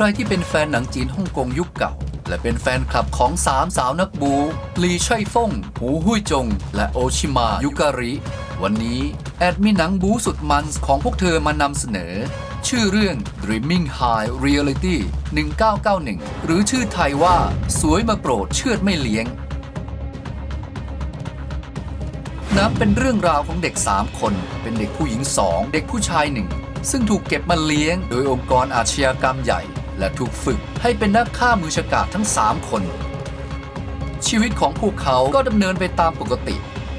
ใครที่เป็นแฟนหนังจีนฮ่องกงยุคเก่า และเป็นแฟนคลับของสามสาวนักบูลีไช่ฟง หูหุยจง และโอชิมายุการิ วันนี้แอดมีหนังบูสุดมันของพวกเธอมานำเสนอ ชื่อเรื่อง Dreaming High Reality 1991 หรือชื่อไทยว่า สวยมาโปรดเชือดไม่เลี้ยงนับเป็นเรื่องราวของเด็ก 3 คน เป็นเด็กผู้หญิง 2 เด็กผู้ชายหนึ่งซึ่งถูกเก็บมาเลี้ยงโดยองค์กรอาชญากรรมใหญ่ และถูกฝึกให้เป็นนักฆ่ามือฉกาจทั้ง 3 คน ชีวิตของพวกเขาก็ดำเนินไปตามปกติ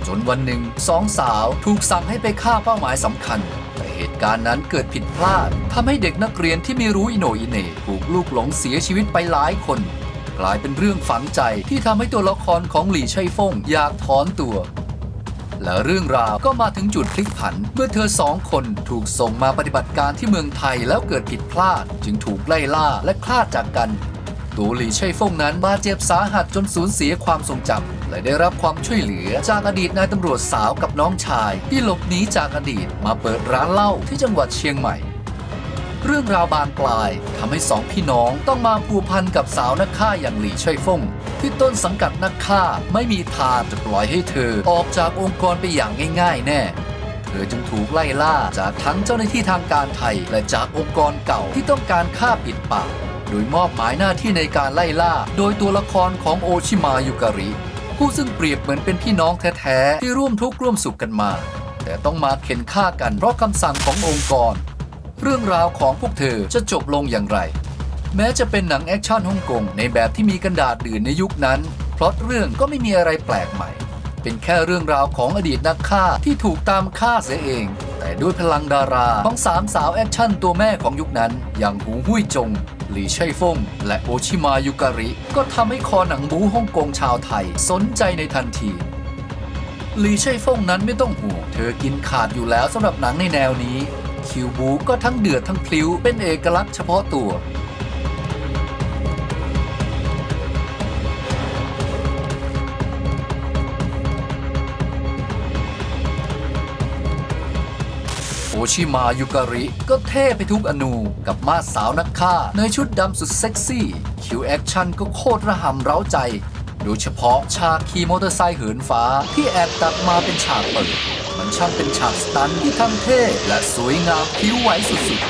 จนวันหนึ่งสองสาวถูกสั่งให้ไปฆ่าเป้าหมายสำคัญ แต่เหตุการณ์นั้นเกิดผิดพลาดทำให้เด็กนักเรียนที่ไม่รู้อิโนอิเน่ถูกลูกหลงเสียชีวิตไปหลายคนกลายเป็นเรื่องฝังใจที่ทำให้ตัวละครของหลี่ไช่ฟงอยากถอนตัว และเรื่องราวก็มาถึงจุดพลิกผัน เมื่อเธอสองคนถูกส่งมาปฏิบัติการที่เมืองไทยแล้วเกิดผิดพลาด จึงถูกไล่ล่าและคลาดจากกัน ตูหลี่เช่ฟงนั้นบาดเจ็บสาหัสจนสูญเสียความทรงจำและได้รับความช่วยเหลือจากอดีตนายตำรวจสาวกับน้องชาย ที่หลบหนีจากอดีตมาเปิดร้านเหล้าที่จังหวัดเชียงใหม่ เรื่องราวบานปลายทำให้สองพี่น้องต้องมาผูกพันกับสาวนักฆ่าอย่างหลี่ช่วยฟงที่ต้นสังกัดนักฆ่าไม่มีทางจะปล่อยให้เธอออกจากองค์กรไปอย่างง่าย ๆ แน่ เธอจึงถูกไล่ล่าจากทั้งเจ้าหน้าที่ทางการไทย และจากองค์กรเก่าที่ต้องการฆ่าปิดปากโดยมอบหมายหน้าที่ในการไล่ล่า โดยตัวละครของโอชิมายุการิผู้ซึ่งเปรียบเหมือนเป็นพี่น้องแท้ ๆ ที่ร่วมทุกข์ร่วมสุขกันมา แต่ต้องมาเข็นฆ่ากันเพราะคำสั่งขององค์กร เรื่องราวของพวกเธอจะจบลงอย่างไร แม้จะเป็นหนังแอคชั่นฮ่องกงในแบบที่มีกันดาษดื่นในยุคนั้นพล็อตเรื่องก็ไม่มีอะไรแปลกใหม่ เป็นแค่เรื่องราวของอดีตนักฆ่าที่ถูกตามฆ่าเสียเอง แต่ด้วยพลังดาราของสามสาวแอคชั่นตัวแม่ของยุคนั้น อย่างหูหุ้ยจง หลี่ไช่ฟง และโอชิมายุการิ ก็ทำให้คอหนังบูฮ่องกงชาวไทยสนใจในทันทีหลีไช่ฟงนั้นไม่ต้องห่วงเธอกินขาดอยู่แล้วสำหรับหนังในแนวนี้ คิวบูก็ทั้งเดือดทั้งพลิ้วเป็นเอกลักษณ์เฉพาะตัว โอชิมายุการิก็เท่ไปทุกอนูกับมาสสาวนักฆ่า ในชุดดำสุดเซ็กซี่ คิวแอคชั่นก็โคตรระหำเร้าใจ โดยเฉพาะฉากขี่มอเตอร์ไซค์เหินฟ้าที่แอบตัดมาเป็นฉากเปิด มันช่างเป็นฉากสตันที่ทั้งเท่และสวยงามผิวไหวสุดๆ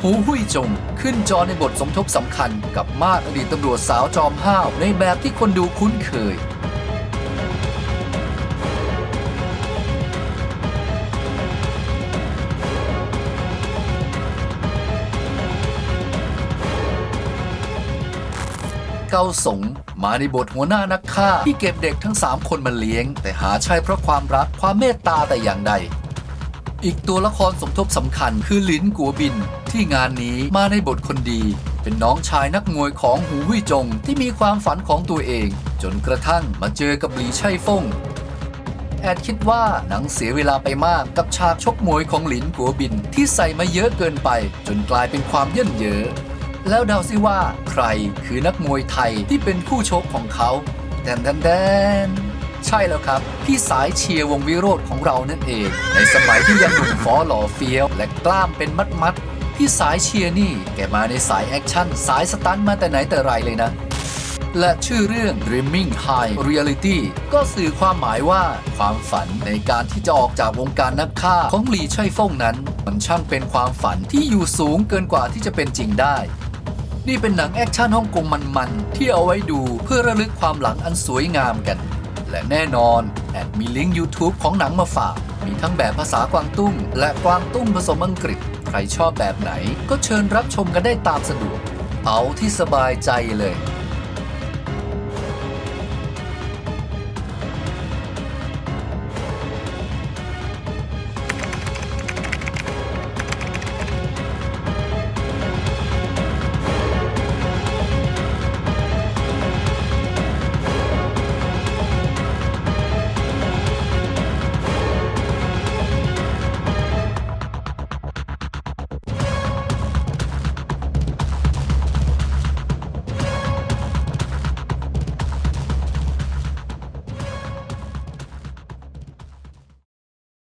หูหุยจง ขึ้นจอในบทสมทบสำคัญกับมาดอดีตตำรวจสาวจอมห้าวในแบบที่คนดูคุ้นเคย เกาสง มาในบทหัวหน้านักฆ่า ที่เก็บเด็กทั้ง 3 คนมาเลี้ยง แต่หาใช่เพราะความรักความเมตตาแต่อย่างใด อีกตัวละครสมทบสำคัญคือหลินกัวบิน ที่งานนี้มาในบทคนดี เป็นน้องชายนักมวยของหูหุยจง ที่มีความฝันของตัวเอง จนกระทั่งมาเจอกับหลีไช่ฟงแอดคิดว่าหนังเสียเวลาไปมากกับฉากชกมวยของหลินกัวบิน ที่ใส่มาเยอะเกินไป จนกลายเป็นความเย่นเยอ แล้วเดาซิว่าใครคือนักมวยไทยที่เป็นคู่ชกของเขาแดนแดนแดนใช่แล้วครับ พี่สายเชียร์วงวิโรธของเรานั่นเอง ในสมัยที่ยังหนุ่มฟอหล่อเฟี้ยวและกล้ามเป็นมัดมัดๆพี่สายเชียร์นี่แกมาในสายแอคชั่น สายสตันมาแต่ไหนแต่ไรเลยนะ และชื่อเรื่อง Dreaming High Reality ก็สื่อความหมายว่าความฝันในการที่จะออกจากวงการนักฆ่าของหลีช่ฟงนั้น มันช่างเป็นความฝันที่อยู่สูงเกินกว่าที่จะเป็นจริงได้ นี่เป็นหนังแอคชั่นฮ่องกงมันๆ ที่เอาไว้ดูเพื่อระลึกความหลังอันสวยงามกัน และแน่นอน แอดมีลิงก์ YouTube ของหนังมาฝาก มีทั้งแบบภาษากวางตุ้ง และกวางตุ้งผสมอังกฤษ ใครชอบแบบไหน ก็เชิญรับชมกันได้ตามสะดวกเอาที่สบายใจเลย